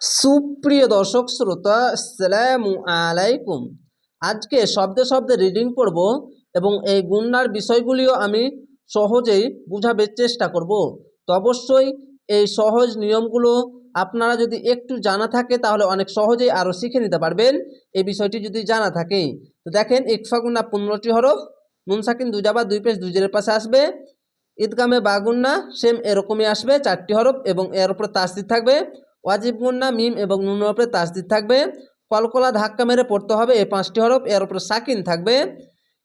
সুপ্রিয় দর্শক শ্রোতা, আসসালামু আলাইকুম। আজকে শব্দে শব্দে রিডিং পড়ব এবং এই গুন্নার বিষয়গুলিও আমি সহজেই বোঝাবার চেষ্টা করব। তো অবশ্যই এই সহজ নিয়মগুলো আপনারা যদি একটু জানা থাকে, তাহলে অনেক সহজেই আরও শিখে নিতে পারবেন এই বিষয়টি যদি জানা থাকে। তো দেখেন, ইকফা গুন্না পনেরোটি হরফ মুনসাকিন দুজাবা দুই পেশ দুজের পাশে আসবে। ঈদগামে বাগুন্না সেম এরকমই আসবে, চারটি হরফ এবং এর উপরে তাসদিদ থাকবে। ওয়াজিব গুন্না মিম এবং নুনের উপরে তাসদিদ থাকবে। কলকলা ধাক্কা মেরে পড়তে হবে এই পাঁচটি হরফ। এর উপরে সাকিন থাকবে।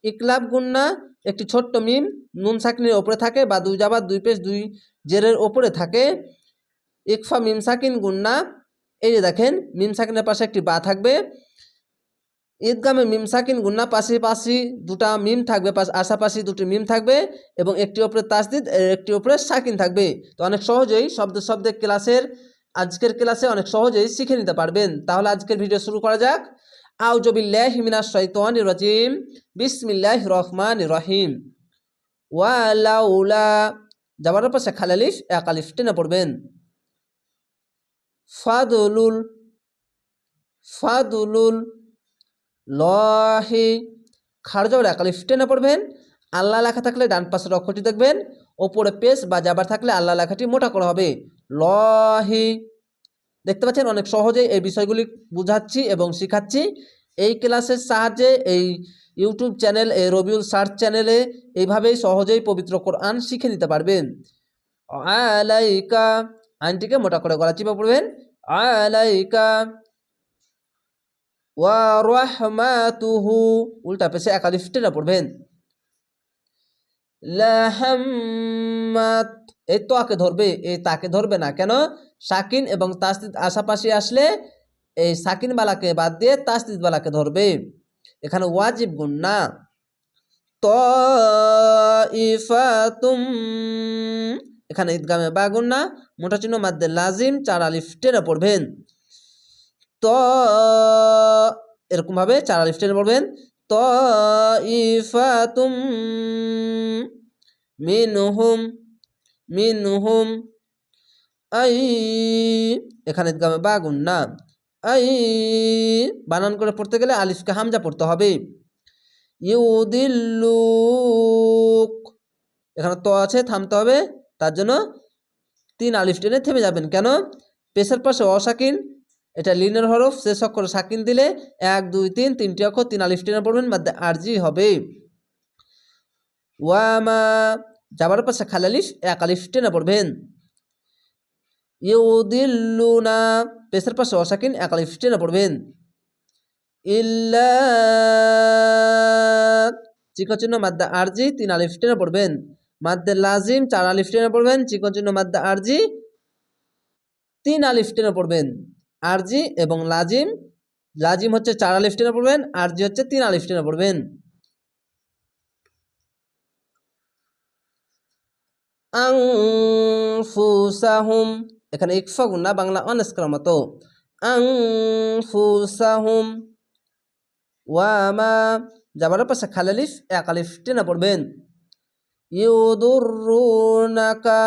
ইকলাব গুন্না, একটি ছোট্ট মিম, নুন সাকিনের ওপরে থাকে বা দুই জাবার দুই পেশ, দুই জেরের ওপরে থাকে। ইকফা, মিম সাকিন, গুন্না। এই যে দেখেন, মিম সাকিনের পাশে একটি বা থাকবে। ঈদগামে মিম সাকিন, গুন্না পাশাপাশি দুটা মিম থাকবে, পাশ আশাপাশি দুটি মিম থাকবে এবং একটি ওপরে তাসদিদ, একটি ওপরে সাকিন থাকবে। তো অনেক সহজেই শব্দ শব্দে ক্লাসের আজকের ক্লাসে অনেক সহজেই শিখে নিতে পারবেন। তাহলে আজকের ভিডিও শুরু করা যাক। আউজবিল্লাহ হিমিনা শৈতান রাজিম। বিসমিল্লাহ রহমান রহিম। ওয়ালাউলা। যাবার পাশে খালালিফ এক আলিফ টেনে পড়বেন। ফাদুলুল। ফাদুলুল। লহি। খাড় যাবার এক আলিফ টেনে পড়বেন। আল্লাহ লেখা থাকলে ডান পাশের অক্ষরটি দেখবেন, ওপরে পেস বা যাবার থাকলে আল্লাহ লেখাটি মোটা করা হবে। লহি। দেখতে পাচ্ছেন? অনেক সহজেই এই বিষয়গুলি বুঝাচ্ছি এবং শেখাচ্ছি। এই ক্লাসের সাহায্যে, এই ইউটিউব চ্যানেল, এই রবিউল সার্চ চ্যানেলে এইভাবেই সহজেই পবিত্র কোরআন শিখে নিতে পারবেন। আলাইকা। আইনটিকে মোটা করে গলা চিপে পড়বেন। আলাইকা। ওয়া রাহমাতুহু। উল্টা পেছে একালিফ টেনে পড়বেন। লাহাম্মাত। এই তো আকে ধরবে এই তাকে ধরবে না। কেন? সাকিন এবং তাসদিদ আশাপাশি আসলে এই সাকিন বালাকে বাদ দিয়ে তাসদিদ বালাকে ধরবে। এখানে ওয়াজিব গুণ, না। ত ইফাতুম এখানে ঈদগামে বাগুন না। মোটা চিহ্ন মাদ্দে লাজিম, চার আলিফ পড়বেন। ত এরকম ভাবে চার আলিফ পড়বেন। ইফাতুম মিনহুম মিনহুম আই এখানে ঈদগামে বাগুন না। আই বানান করে পড়তে গেলে আলিফকে হামজা পড়তে হবে। ইউদিল্লুক। এখানে তো আছে, থামতে হবে। তার জন্য তিন আলিফ টেনে থেমে যাবেন। কেন? পেশের পাশে অসাকিন এটা লিনের হরফ শেষ অক্ষরে সাকিন দিলে এক, দুই, তিন, তিনটি অক্ষর, তিন আলিফ টেনে পড়বেন বাদ আরজি হবে। ওয়ামা যাবার পাশে খালালিফ এক আলিফ টেনে পড়বেন। ইউদিল্লুনা পেশের পাশে অসাকিন এক আলিফ টেনে পড়বেন। ইল্লা চিকচিহ্ন মাদ্দা আরজি, তিন আলিফ টেনে পড়বেন। মাদ্দে লাজিম, চার আলিফ টেনে পড়বেন। চিকচিহ্ন মাদ্দা আরজি, তিন আলিফ টেনে পড়বেন। আরজি এবং লাজিম লাজিম হচ্ছে চার আলিফ টেনে পড়বেন আরজি হচ্ছে তিন আলিফ টেনে পড়বেন। আংফুসাহুম এখানে ইকফা গুন্না বাংলা অনেস্কার মতো। আংফুসাহুম ওয়ামা যাবার পাশে খালালিফ এক আলিফ টেনে পড়বেন। ইউদুরুনাকা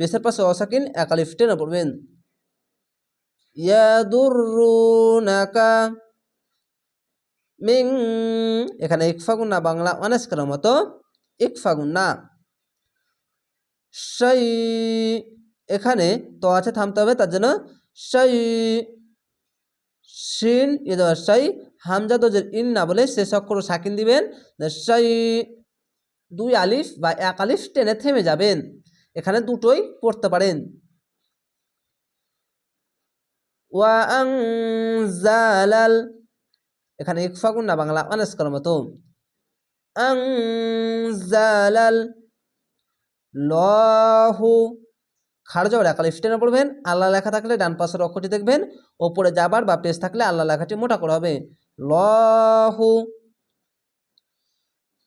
পেশের পাশে অসাকিন, এক আলিফ টেনে পড়বেন। মিং এখানে ইকফা গুন্না বাংলা অনেস্কার মতো ইকফা গুন্না সেই এখানে তো আছে থামতে হবে, তার জন্য সেই শিন সেই হামজা দোজের ইন না বলে শেষ অক্ষর সাকিন দিবেন সেই দুই আলিফ বা এক আলিফ টেনে থেমে যাবেন। এখানে দুটোই পড়তে পারেন। ওয়া আং জালাল এখানে ইকফাগুন না, বাংলা অনেস্কর মতো। আং জালাল লহু খাড় যাওয়ার একালিফ টেনে পড়বেন আল্লাহ লেখা থাকলে ডান পাশের অক্ষরটি দেখবেন, ওপরে যাবার বা পেজ থাকলে আল্লাহ লেখাটি মোটা করা হবে। লহু,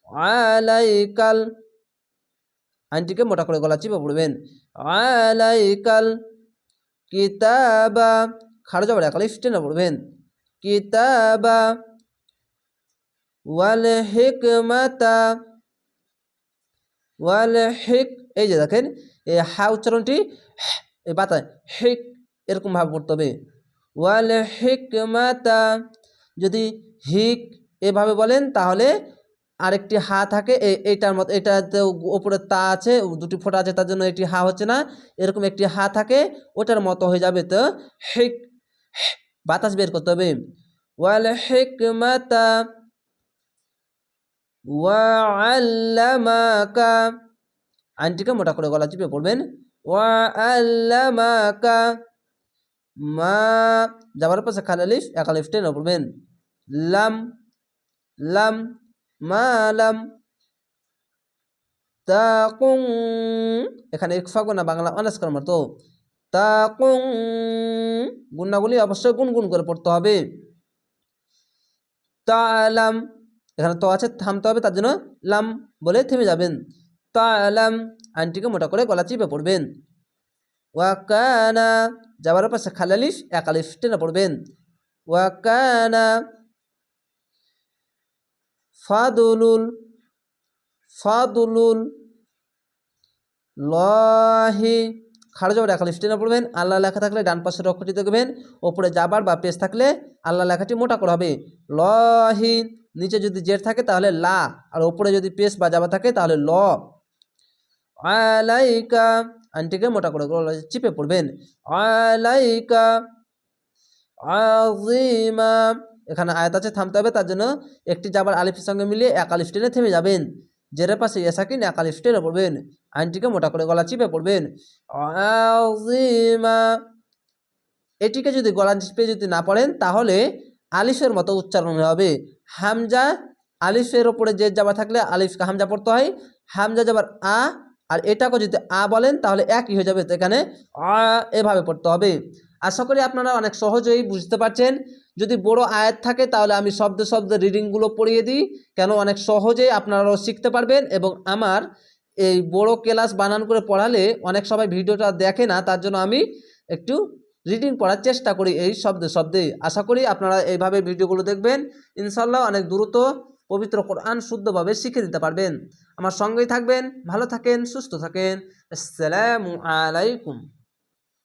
আলাইকাল, আইনটিকে মোটা করে গলা চিপে পড়বেন। আলাইকাল, কিতাবা খাড় যাবার একালিফ টেনে পড়বেন কিতাবা ওয়াল হিকমাতা, ওয়াল হিক, এই যে দেখেন এই হা উচ্চারণটি বাতায় হিক এরকমভাবে পড়তে হবে। ওয়াল হিকমাতা, যদি হিক এভাবে বলেন, তাহলে আরেকটি হা থাকে এই এইটার মতো এটাতে ওপরে তা আছে, দুটি ফোঁটা আছে, তার জন্য একটি হা হচ্ছে না, এরকম একটি হা থাকে, ওটার মতো হয়ে যাবে তো হিক বাতাস বের করতে হবে। ওয়াল হিকমাতা ওয়াল্লামাকা আইনটিকে মোটা করে গলা চিপে পড়বেন। ওয়াল্লামাকা মা যাবার পাশে খালালিফ একালিফ টেনে পড়বেন। লাম লাম, মা লাম। তাকুং এখানে ইকফা না বাংলা করার তো তাকুং গুণাগুলি অবশ্যই গুনগুন করে পড়তে হবে। তালাম, এখানে তো আছে, থামতে হবে, তার জন্য লাম বলে থেমে যাবেন। তালাম, আইনটিকে মোটা করে গলা চিপে পড়বেন। ওয়াকানা যাবার পাশে খালালিফ একালিফ টেনে পড়বেন। ওয়াকানা ফাদুলুল ফাদুলুল লহি খাড়া যাবার একালিফ টেনে পড়বেন। আল্লাহ লেখা থাকলে ডান পাশের অক্ষরটি দেখবেন। ওপরে যাবার বা পেজ থাকলে আল্লাহ লেখাটি মোটা করা হবে। লহি নিচে যদি জের থাকে তাহলে লা, আর ওপরে যদি পেস বা যাবা থাকে তাহলে ল। আলাইকা, আনটিকে মোটা করে চিপে পড়বেন। আলাইকা আজিমা এখানে আয়াত আছে থামতে হবে, তার জন্য একটি যাবার আলিফের সঙ্গে মিলিয়ে এক আলিফ টেনে থেমে যাবেন। জেরের পাশে এসাকিন এক আলিফ টেনে পড়বেন আইনটিকে মোটা করে গলা চিপে পড়বেন এটিকে যদি গলা চিপে যদি না পড়েন তাহলে আলিফের মতো উচ্চারণ হবে হামজা আলিফের ওপরে যে যাবার থাকলে আলিফকে হামজা পড়তে হয় হামজা যাবার আ আর এটাকে যদি আ বলেন তাহলে একই হয়ে যাবে এখানে আ এভাবে পড়তে হবে আশা করি আপনারা অনেক সহজেই বুঝতে পারছেন যদি বড় আয়াত থাকে, তাহলে আমি শব্দ শব্দ রিডিংগুলো পড়িয়ে দিই। কেন? অনেক সহজেই আপনারাও শিখতে পারবেন এবং আমার এই বড় ক্লাস বানান করে পড়ালে অনেক সময় ভিডিওটা দেখে না, তার জন্য আমি একটু রিডিং পড়ার চেষ্টা করি এই শব্দে শব্দে। আশা করি আপনারা এইভাবে ভিডিওগুলো দেখবেন। ইনশাল্লাহ অনেক দ্রুত পবিত্র কোরআন শুদ্ধভাবে শিখে দিতে পারবেন। আমার সঙ্গেই থাকবেন, ভালো থাকেন, সুস্থ থাকেন। আসসালামু আলাইকুম।